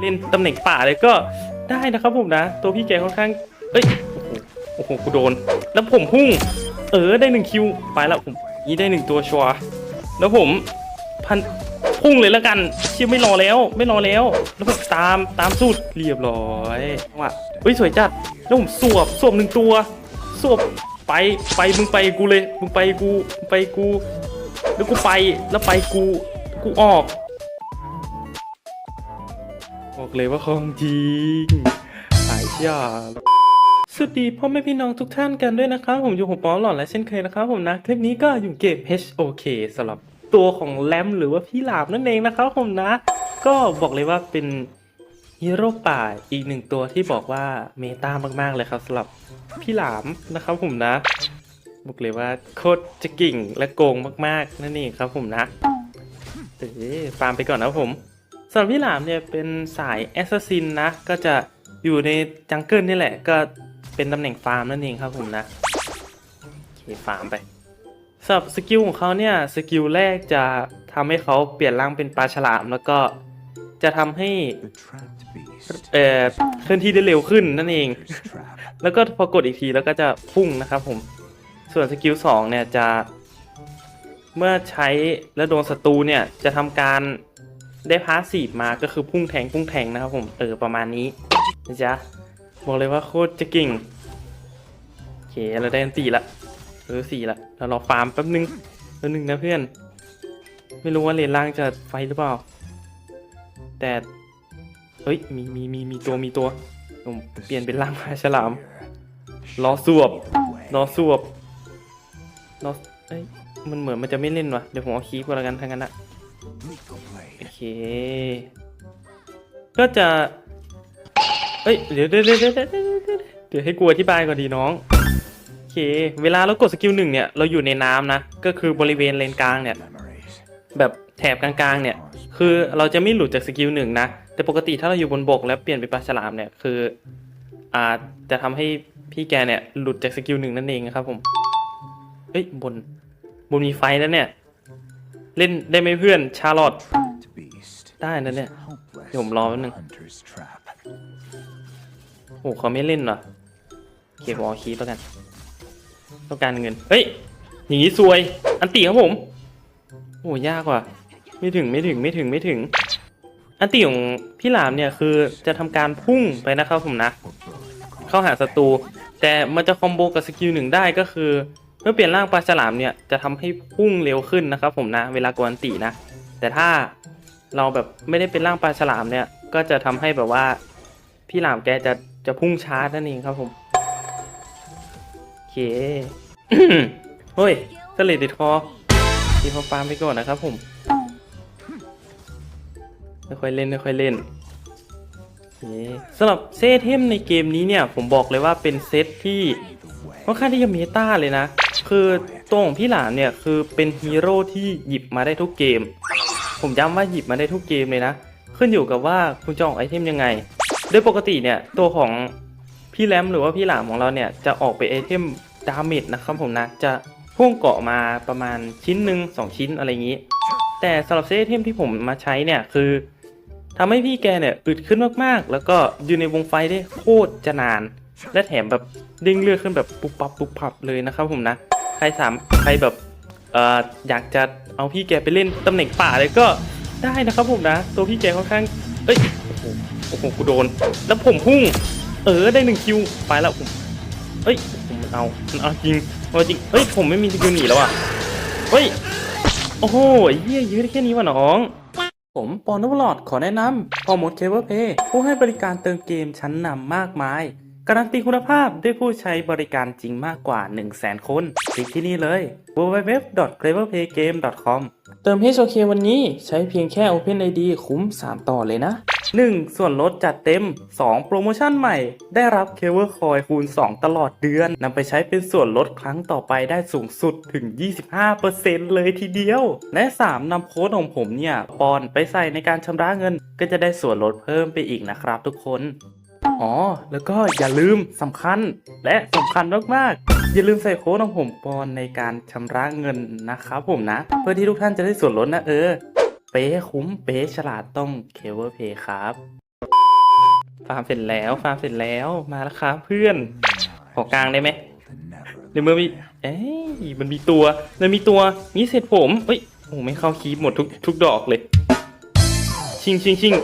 เล่นตำแหน่งป่าเลยก็ได้นะครับผมนะ ตัวพี่แกค่อนข้างเอ้ยโอ้โหโอ้โหกูโดน แล้วผมพุ่ง เออได้หนึ่งคิวไปแล้วผมนี่ได้หนึ่งตัวชัวแล้วผมพันพุ่งเลยแล้วกันเชี่ยไม่รอแล้ว ไม่รอแล้ว แล้วผมตามตามสูตรเรียบร้อยว่ะเฮ้ยสวยจัดแล้วผมสวบสวบหนึ่งตัวสวบไปไปมึงไปกูเลยมึงไปกูมึงไปกู แล้วกูไปแล้วไปกูกูออก บอกเลยว่าของจริงหายยาสวัสดีพ่อแม่พี่น้องทุกท่านกันด้วยนะครับ ผมอยู่ผมปอหลอดและเช่นเคยนะครับผมนะ คลิปนี้ก็อยู่เกม HOK สำหรับตัวของแรมหรือว่าพี่หลามนั่นเองนะครับผมนะ ก็บอกเลยว่าเป็นฮีโร่ป่าอีกหนึ่งตัวที่บอกว่าเมตามากๆเลยครับสำหรับพี่หลามนะครับผมนะ บอกเลยว่าโคตรจะกิ่งและโกงมากๆ นั่นเองครับผมนะเอ๊ะฟาร์มไปก่อนนะผม สำหรับพี่หลามเนี่ยเป็นสายแอสซัสซินนะ ก็จะอยู่ในจังเกิลนี่แหละ ก็เป็นตำแหน่งฟาร์มนั่นเองครับผมนะโอเคฟาร์มไปสำหรับสกิลของเขาเนี่ยสกิลแรกจะทำให้เขาเปลี่ยนร่างเป็นปลาฉลาม แล้วก็จะทำให้เอ่อเคลื่อนที่ได้เร็วขึ้นนั่นเอง แล้วก็พอกดอีกทีแล้วก็จะพุ่งนะครับผม ส่วนสกิลสองเนี่ยจะ เมื่อใช้แล้วโดนศัตรูเนี่ยจะทำการ ได้พาสซีฟมาก็คือพุ่งแทงพุ่งแทงนะครับผมเออประมาณนี้นะจ๊ะบอกเลยว่าโคตรจะเก่งโอเคเราได้อันตีละเออสี่ละเรารอฟาร์มแป๊บนึงแป๊บนึงนะเพื่อน ไม่รู้ว่าเลนล่างจะไฟหรือเปล่า แต่เฮ้ยมีมีมีมีตัวมีตัวผมเปลี่ยนเป็นร่างพาฉลามรอสวบรอสวบรอเอ้ยมันเหมือนมันจะไม่เล่นวะเดี๋ยวผมเอาคีบก็แล้วกันทั้งนั้นอะ ก็จะ เอ้ยเดี๋ยวเดี๋ยวเดี๋ยวเดี๋ยวเดี๋ยวเดี๋ยวเดี๋ยวให้กูอธิบายก่อนดีน้อง โอเค เวลาเรากดสกิลหนึ่งเนี่ย เราอยู่ในน้ำนะ ก็คือบริเวณเลนกลางเนี่ย แบบแถบกลางๆ เนี่ย คือเราจะไม่หลุดจากสกิลหนึ่งนะ แต่ปกติถ้าเราอยู่บนบกแล้วเปลี่ยนเป็นปลาฉลามเนี่ย คือ อ่า จะทำให้พี่แกเนี่ยหลุดจากสกิลหนึ่งนั่นเองนะครับผมเฮ้ยบนบนมีไฟแล้วเนี่ย เล่นได้ไหมเพื่อนชาร์ลอต ได้นะเนี่ย Helpless. เดี๋ยวผมรอแป๊บนึง Hunter's trap. โอ้เขาไม่เล่นเหรอโอเควอลคีแล้วกัน ต้องการเงิน เฮ้ย อย่างนี้ซวย อันตีครับผม โอ้ยากว่ะ ไม่ถึงไม่ถึงไม่ถึงไม่ถึง อันตีของพี่หลามเนี่ยคือจะทำการพุ่งไปนะครับผมนะ เข้าหาศัตรู แต่มันจะคอมโบกับสกิลหนึ่งได้ก็คือ เมื่อเปลี่ยนร่างปลาฉลามเนี่ยจะทำให้พุ่งเร็วขึ้นนะครับผมนะ เวลากวนตีนะ แต่ถ้า เราแบบไม่ได้เป็นร่างปลาฉลามเนี่ย ก็จะทำให้แบบว่า พี่หลามแกจะจะพุ่งช้านั่นเองครับผมโอเคเฮ้ยสเลดติดคอทีพอฟาร์มไปก่อนนะครับผมไม่ค่อยเล่นไม่ค่อยเล่นสำหรับเซตเทมในเกมนี้เนี่ย ผมบอกเลยว่าเป็นเซตที่ค่อนข้างที่จะเมตาเลยนะ คือตัวของพี่หลามเนี่ย คือเป็นฮีโร่ที่หยิบมาได้ทุกเกม ผมย้ำว่าหยิบมาได้ทุกเกมเลยนะ ขึ้นอยู่กับว่าคุณจะออกไอเทมยังไง โดยปกติเนี่ยตัวของพี่แรมหรือว่าพี่หลามของเราเนี่ยจะออกไปไอเทมดาเมจนะครับผมนะจะพ่วงเกาะมาประมาณชิ้นหนึ่งสองชิ้นอะไรอย่างนี้ แต่สำหรับเซตไอเทมที่ผมมาใช้เนี่ยคือทำให้พี่แกเนี่ยอึดขึ้นมากๆ แล้วก็อยู่ในวงไฟได้โคตรจะนาน และแถมแบบเด้งเลือดขึ้นแบบปุ๊บปับปุ๊บปับเลยนะครับผมนะ ใครสามใครแบบ อ่ออยากจะเอาพี่แกไปเล่นตำแหน่งป่าเลยก็ได้นะครับผมนะ ตัวพี่แกค่อนข้าง เอ้ยโอ้โหโอ้โหกูโดน แล้วผมพุ่ง เออได้หนึ่งคิวไปแล้วผมเอ้ยผมเอาเอาจริงเอาจริงเอ้ยผมไม่มีสกิลหนีแล้วอะเฮ้ยโอ้โหเฮียยืดได้แค่นี้วะน้อง ผมปอนนวลอดขอแนะนำพอหมดเคเบิลเพย์ผู้ให้บริการเติมเกมชั้นนำมากมาย การันตีคุณภาพด้วยผู้ใช้บริการจริงมากกว่า 100,000 คนคลิกที่นี่เลย www.cleverplaygame.com เติม HOK วันนี้ใช้เพียงแค่ OpenID คุ้ม 3 ต่อเลยนะ 1. ส่วนลดจัดเต็ม 2. โปรโมชั่นใหม่ ได้รับเคเบิลคอยคูณ 2 ตลอดเดือนนำไปใช้เป็นส่วนลดครั้งต่อไปได้สูงสุดถึง 25%เลยทีเดียว และ 3. นำโค้ดของผมเนี่ยปอนไปใส่ในการชำระเงิน ก็จะได้ส่วนลดเพิ่มไปอีกนะครับทุกคน อ๋อ แล้วก็อย่าลืมสำคัญและสำคัญมากๆ อย่าลืมใส่โค้ดของผมปอนในการชำระเงินนะครับผมนะ เพื่อที่ทุกท่านจะได้ส่วนลดนะเออ เป๊ะคุ้มเป๊ะฉลาดต้องเคเวอร์เพย์ครับฟาร์มเสร็จแล้วฟาร์มเสร็จแล้วมาแล้วครับเพื่อน ขอกลางได้ไหม The never เดี๋ยวเมื่อมีเอ้ยมันมีตัวมันมีตัวนี่เสร็จผมเอ้ยโอ้ไม่เข้าคีบหมดทุกทุกดอกเลย ชิงชิงชิง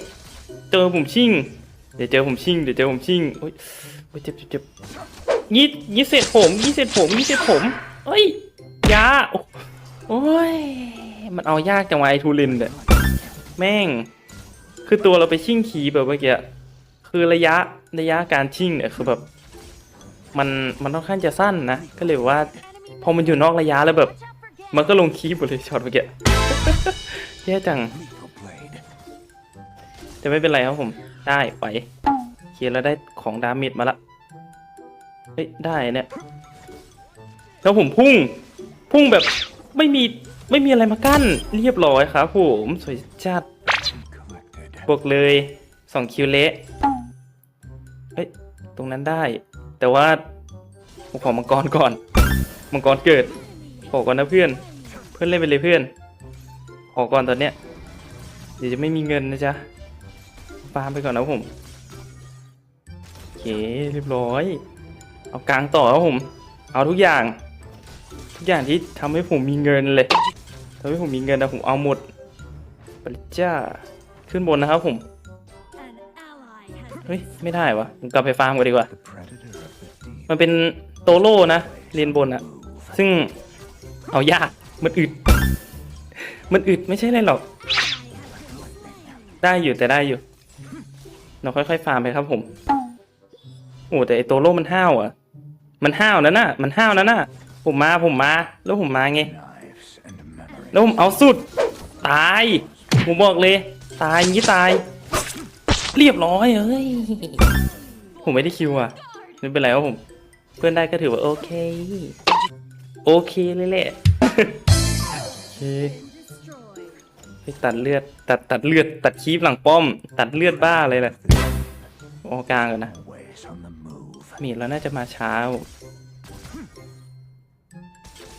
เจอผมชิง เดี๋ยวเจอผมชิงเดี๋ยวเจอผมชิงโอ้ยโอ้ยเจ็บเจ็บเจ็บยี่ยี่เสร็จผมยี่เสร็จผมยี่เสร็จผมเอ้ยยาโอ้ยมันเอายากจังวะไอทูลินเด้อแม่ง คือตัวเราไปชิงคีแบบเมื่อกี้คือระยะระยะการชิงเนี่ยคือแบบมันมันค่อนข้างจะสั้นนะ ก็เลยว่าพอมันอยู่นอกระยะแล้วแบบ มันก็ลงคีบหมดเลยช็อตเมื่อกี้แย่จัง แต่ไม่เป็นไรครับผม ได้ไปเคลียร์แล้วได้ของดาเมจมาละ เฮ้ย ได้เนี่ย แล้วผมพุ่ง พุ่งแบบไม่มีไม่มีอะไรมากั้น เรียบร้อยครับผมสวยจัดบวกเลยสองคิวเละเฮ้ย ตรงนั้นได้ แต่ว่าผมขอมังกรก่อน มังกรเกิดขอก่อนนะเพื่อน เพื่อนเล่นไปเลยเพื่อน ขอก่อนตอนเนี้ย เดี๋ยวจะไม่มีเงินนะจ๊ะ ฟาร์มไปก่อนนะผมโอเคเรียบร้อย เอากลางต่อครับผม เอาทุกอย่าง ทุกอย่างที่ทำให้ผมมีเงินเลยทำให้ผมมีเงินนะผมเอาหมดไปเลยจ้าขึ้นบนนะครับผมเฮ้ยไม่ได้วะผมกลับไปฟาร์มกันดีกว่า มันเป็นโตโร่นะเรียนบนอะซึ่งเอายากมันอึด มันอึดไม่ใช่อะไรหรอก ได้อยู่แต่ได้อยู่ เราค่อยๆฟาร์มไปครับผม โอ้แต่ไอโตโร่มันห้าวอะ มันห้าวนะน่ะ มันห้าวนะน่ะ ผมมาผมมา แล้วผมมาไง แล้วผมเอาสุด ตาย ผมบอกเลย ตายงี้ตาย เรียบร้อยเอ้ย ผมไม่ได้คิวอะไม่เป็นไรครับผม เพื่อนได้ก็ถือว่าโอเค โอเคเลยแหละโอเคไปตัดเลือด ตัดตัดเลือด ตัดคีบหลังป้อม ตัดเลือดบ้าเลยแหละ ออกลางก่อนนะมีดเราน่าจะมาเช้า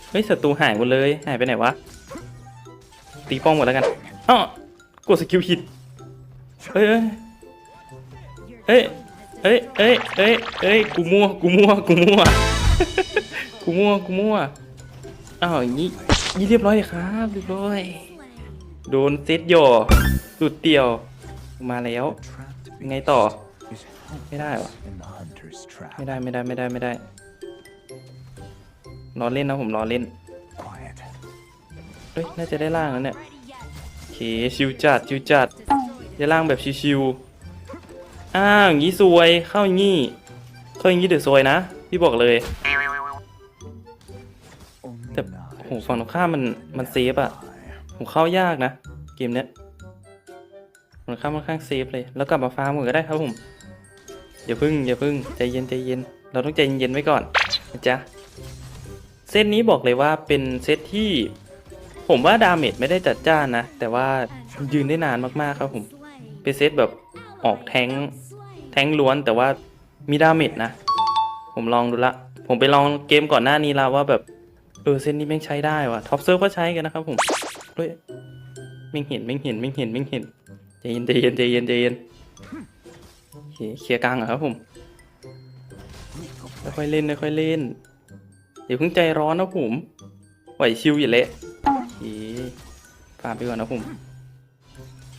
เฮ้ยศัตรูหายหมดเลย หายไปไหนวะ ตีป้อมหมดแล้วกันอ้อกดสกิลผิดเฮ้ยเอ้ยเอ้ยเอ้ยเอ้ยเอ้ย กูมั่ว กูมั่ว กูมั่ว กูมั่ว กูมั่ว อ้าวอย่างนี้ยี่เรียบร้อยเลยครับเรียบร้อย โดนเซตหย่อสุดเดียว มาแล้ว ไงต่อ ไม่ได้วะ in the hunter's trap. ไม่ได้ไม่ได้ไม่ได้ไม่ได้รอเล่นนะผมรอเล่น Quiet. เอ้ยน่าจะได้ล่างแล้วเนี่ยโอเคชิวจัดชิวจัดได้ล่างแบบชิวๆอ้าวอย่างงี้ซวยเข้าอย่างงี้เข้าอย่างงี้เดี๋ยวซวยนะพี่บอกเลย Only แต่ knives โหฝั่งตรงข้ามมันมันเซฟอะ lie. ผมเข้ายากนะเกมเนี้ยฝั่งตรงข้ามค่อนข้างเซฟเลย แล้วกลับมาฟาร์มก่อนก็ได้ครับผม อย่าพึ่งอย่าพึ่งใจเย็นใจเย็น เราต้องใจเย็นๆไว้ก่อนนะจ๊ะเซตนี้บอกเลยว่าเป็นเซตที่ ผมว่าดาเมจไม่ได้จัดจ้านนะ แต่ว่ายืนได้นานมากๆครับผม เป็นเซตแบบออกแทงแทงล้วนแต่ว่ามีดาเมจนะ ผมลองดูละ ผมไปลองเกมก่อนหน้านี้แล้วว่าแบบ เออเซตนี้แม่งใช้ได้ว่ะท็อปเซิร์ฟก็ใช้กันนะครับผมเฮ้ยแม่งเห็นแม่งเห็นแม่งเห็นแม่งเห็นใจเย็นใจเย็นใจเย็นใจเย็น เคเคลียร์กลางเหรอครับผมค่อยเล่นค่อยเล่น เดี๋ยวเพิ่งใจร้อนนะผมไหวชิวอย่าเละโอเคฟาร์มไปก่อนนะผม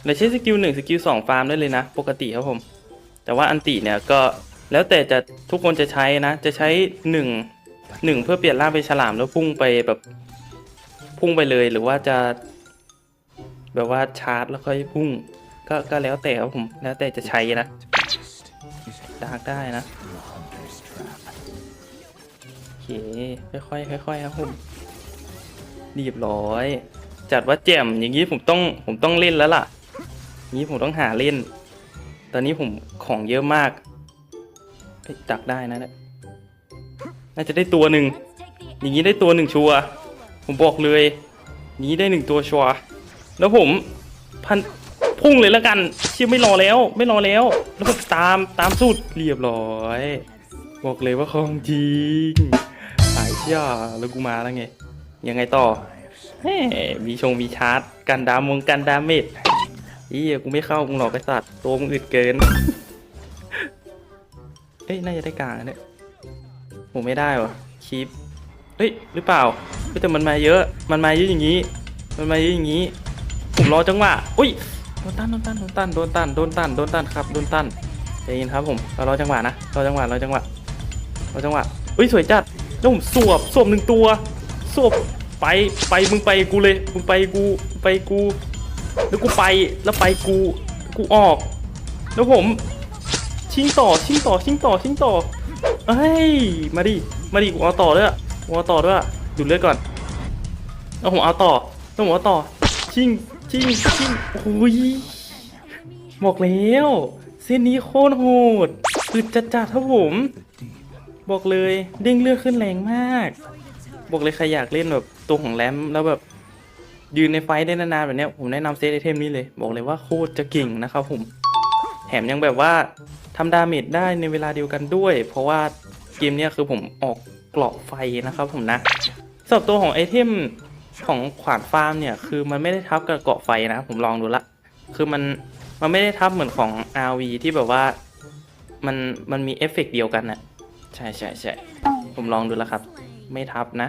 เราใช้สกิลหนึ่งสกิลสองฟาร์มได้เลยนะ ปกติครับผม แต่ว่าอันติเนี่ยก็แล้วแต่จะทุกคนจะใช้นะ จะใช้หนึ่งหนึ่งเพื่อเปลี่ยนร่างเป็นฉลามแล้วพุ่งไปแบบพุ่งไปเลยหรือว่าจะ แบบว่าชาร์จแล้วค่อยพุ่ง ก็ก็แล้วแต่ครับผม แล้วแต่จะใช้นะ ดาร์กได้นะโอเคค่อยๆค่อยๆครับผมเรียบร้อย จัดว่าแจ่มอย่างนี้ผมต้องผมต้องเล่นแล้วล่ะงนี้ผมต้องหาเล่น ตอนนี้ผมของเยอะมากจักได้นะเนี่ยน่าจะได้ตัวหนึ่งอย่างนี้ได้ตัวหนึ่งชัวผมบอกเลยงนี้ได้หนึ่งตัวชัวแล้วผมพัน พุ่งเลยแล้วกันเชี่ยไม่รอแล้ว ไม่รอแล้ว แล้วก็ตามตามสุดเรียบร้อย บอกเลยว่าของจริงสายเชี่ยแล้วกูมาแล้วไง ยังไงต่อ Knives แหมมีชงมีชาร์จกันดามงกันดาเมจอียกูไม่เข้ามึงหรอกไอ้สัตว์ตัวมึงอึดเกินเอ้ยน่าจะได้กลางเนี่ยผมไม่ได้วะคีปเอ้ยหรือเปล่าแต่มันมาเยอะมันมาเยอะอย่างนี้ มันมาเยอะอย่างนี้ผมรอจังหวะอุ้ย นตันโดนตันโดนตันโดนตันโดนตันโดนตันครับโดนตันใจเย็นครับผมเรารอจังหวะนะรอจังหวะรอจังหวะรอจังหวะอุ้ยสวยจัดแล้วผมสวบสวบหนึ่งตัวสวบไปไปมึงไปกูเลยมึงไปกูไปกูแล้วกูไปแล้วไปกูกูออก แล้วผมชิงต่อชิงต่อชิงต่อชิงต่อเอ้ยมาดิมาดิกูเอาต่อด้วยกูเอาต่อด้วยดูดเลือดก่อนแล้วผมเอาต่อแล้วผมเอาต่อชิง ชิงชิงโอ้ยบอกแล้ว เส้นนี้โคตรโหดอึดจัดจัดๆครับผม บอกเลยเด้งเลือดขึ้นแรงมาก บอกเลยใครอยากเล่นแบบตัวของแรมแล้วแบบยืนในไฟได้นานๆแบบเนี้ยผมแนะนำเซตไอเทมนี้เลย บอกเลยว่าโคตรจะเก่งนะครับผม แถมยังแบบว่าทำดาเมจได้ในเวลาเดียวกันด้วย เพราะว่าเกมนี้คือผมออกเกราะไฟนะครับผมนะสำหรับตัวของไอเทม ของขวานฟาร์มเนี่ย คือมันไม่ได้ทับกับเกาะไฟนะ ผมลองดูละ คือมันมันไม่ได้ทับเหมือนของ RV ที่แบบว่ามันมันมีเอฟเฟกต์เดียวกันน่ะใช่ใช่ใช่ผมลองดูแล้วครับ ไม่ทับนะ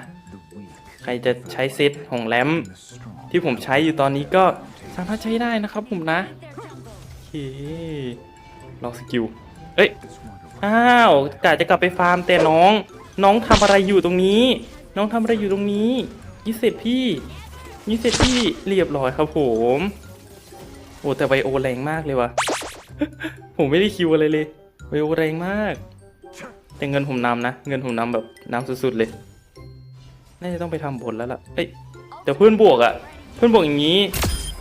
ใครจะใช้เซตของแรมที่ผมใช้อยู่ตอนนี้ก็สามารถใช้ได้นะครับผมนะโอเคลองสกิลเอ้ยอ้าวกะจะกลับไปฟาร์มแต่น้อง น้องทำอะไรอยู่ตรงนี้ น้องทำอะไรอยู่ตรงนี้ ยี่เสร็จพี่ยี่เสร็จพี่เรียบร้อยครับผม โอ้แต่ไวโอแรงมากเลยวะผมไม่ได้คิวอะไรเลยไวโอแรงมาก แต่เงินผมนำนะ เงินผมนำแบบนำสุดๆเลย น่าจะต้องไปทำบนแล้วล่ะ เอ้ยแต่เพื่อนบวกอะ่ะเพื่อนบวกอย่างนี้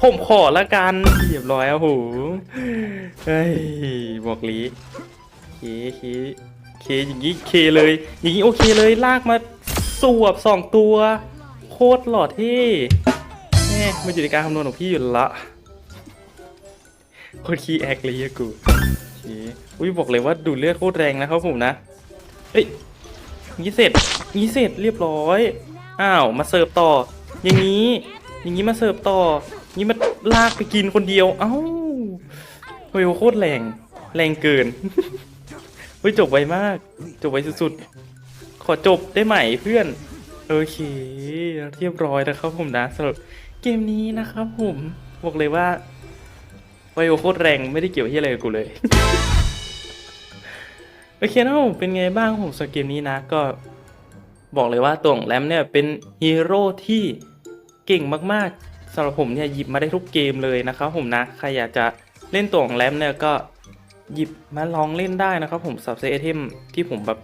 ผมขอละกันเรียบร้อยโอ้โหเฮ้ยบอกลีเคเคเคอย่างนี้เคเลย อย่างนี้โอเคเลยลากมาสวบสองตัว คตรหล่อเท่แม่มันอยู่ในการคำนวณของพี่อยู่ละโคตรคีย์แอคเลยอะกูอุ้ยบอกเลยว่าดูเลือดโคตรแรงนะครับผมนะเอ้ยงี้เสร็จงี้เสร็จเรียบร้อย อ้าวมาเสิร์ฟต่อ อย่างนี้ อย่างนี้มาเสิร์ฟต่องี้มาลากไปกินคนเดียว เอ้าเฮ้ยโคตรแรง แรงเกิน เฮ้ยจบไวมาก จบไวสุดๆ ขอจบได้ไหมเพื่อน โอเคเรียบร้อยนะครับผมนะสำหรับเกมนี้นะครับผมบอกเลยว่าไวโอโคตรแรงไม่ได้เกี่ยวที่อะไรกับกูเลยโอเคนะผมเป็นไงบ้างผมสำหรับเกมนี้นะ ก็บอกเลยว่าตัวของแรมเนี่ยเป็นฮีโร่ที่เก่งมากๆสำหรับผมเนี่ยหยิบมาได้ทุกเกมเลยนะครับผมนะใครอยากจะเล่นตัวของแรมเนี่ยก็หยิบมาลองเล่นได้นะครับผมสับเซอเทมที่ผมแบบ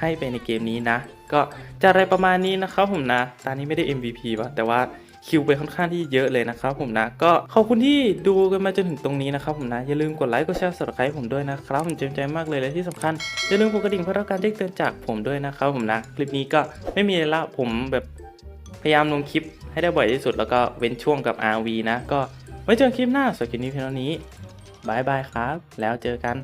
ให้ไปในเกมนี้นะ ก็จะอะไรประมาณนี้นะครับผมนะ ตอนนี้ไม่ได้ MVP วะแต่ว่าคิวไปค่อนข้างที่เยอะเลยนะครับผมนะ ก็ขอบคุณที่ดูกันมาจนถึงตรงนี้นะครับผมนะ อย่าลืมกดไลค์กดแชร์ subscribe ผมด้วยนะครับผมเต็มใจมากเลยและที่สำคัญ อย่าลืมกดกระดิ่งเพื่อรับการแจ้งเตือนจากผมด้วยนะครับผมนะ คลิปนี้ก็ไม่มีอะไรละผมแบบพยายามลงคลิปให้ได้บ่อยที่สุดแล้วก็เว้นช่วงกับ RV นะ ก็ไว้เจอคลิปหน้าสำหรับคลิปนี้เพียงเท่านี้บายบายครับ แล้วเจอกัน